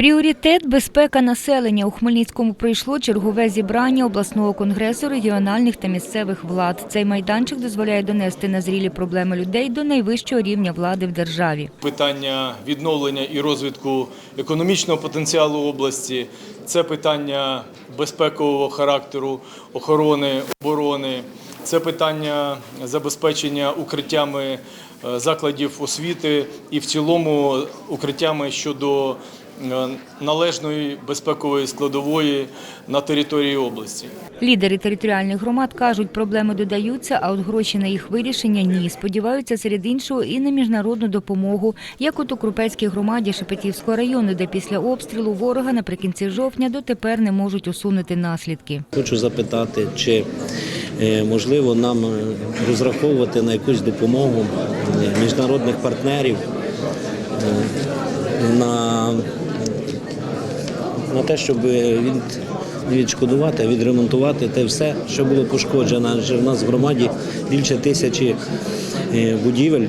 Пріоритет безпека населення у Хмельницькому пройшло чергове зібрання обласного конгресу регіональних та місцевих влад. Цей майданчик дозволяє донести назрілі проблеми людей до найвищого рівня влади в державі. питання відновлення і розвитку економічного потенціалу області, це питання безпекового характеру, охорони, оборони, це питання забезпечення укриттями е, закладів освіти і в цілому укриттями щодо належної безпекової складової на території області. Лідери територіальних громад кажуть, проблеми додаються, а от гроші на їх вирішення ні. Сподіваються серед іншого і на міжнародну допомогу, як от у Крупецькій громаді Шепетівського району, де після обстрілу ворога наприкінці жовтня дотепер не можуть усунути наслідки. Хочу запитати, чи е, можливо нам е, розраховувати на якусь допомогу е, міжнародних партнерів е, на, на те, щоб від, відшкодувати, відремонтувати те все, що було пошкоджено. Адже в нас в громаді більше тисячі е, будівель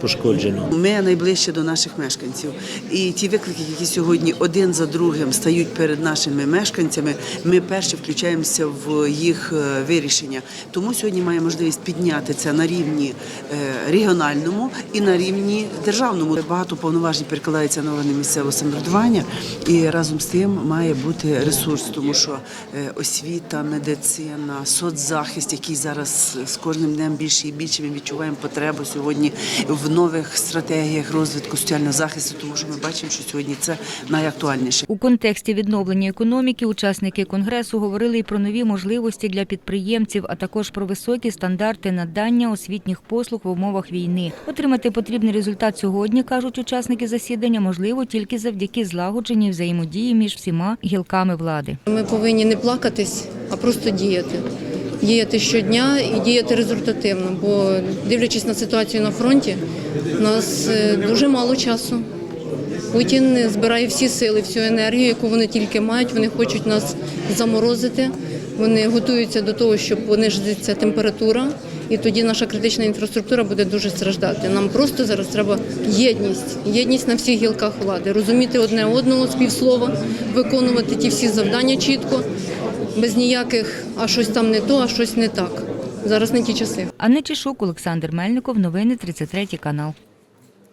пошкоджено. Ми найближче до наших мешканців. І ті виклики, які сьогодні один за другим стають перед нашими мешканцями, ми перші включаємося в їх е, вирішення. Тому сьогодні має можливість підняти це на рівні е, регіональному і на рівні державному. Багато повноважень перекладається на органи місцевого самоврядування, і разом з тим має бути ресурс, тому що е, освіта, медицина, соцзахист, який зараз з кожним днем більше і більше ми відчуваємо потребу сьогодні в нових стратегіях розвитку соціального захисту, тому що ми бачимо, що сьогодні це найактуальніше. У контексті відновлення економіки учасники конгресу говорили і про нові можливості для підприємців, а також про високі стандарти надання освітніх послуг в умовах війни. Отримати потрібний результат сьогодні, кажуть учасники засідання, можливо тільки завдяки злагодженій взаємодії між всіма гілками влади. Ми повинні не плакатись, а просто діяти. Діяти щодня і діяти результативно, бо дивлячись на ситуацію на фронті, у нас е, дуже мало часу. Путін збирає всі сили, всю енергію, яку вони тільки мають. Вони хочуть нас заморозити. Вони готуються до того, щоб понижиться температура, і тоді наша критична інфраструктура буде дуже страждати. Нам просто зараз треба єдність, єдність на всіх гілках влади, розуміти одне одного з півслова, виконувати ті всі завдання чітко, без ніяких, а щось там не то, а щось не так. Зараз не ті часи. Анна Чешук, Олександр Мельников, новини 33 канал.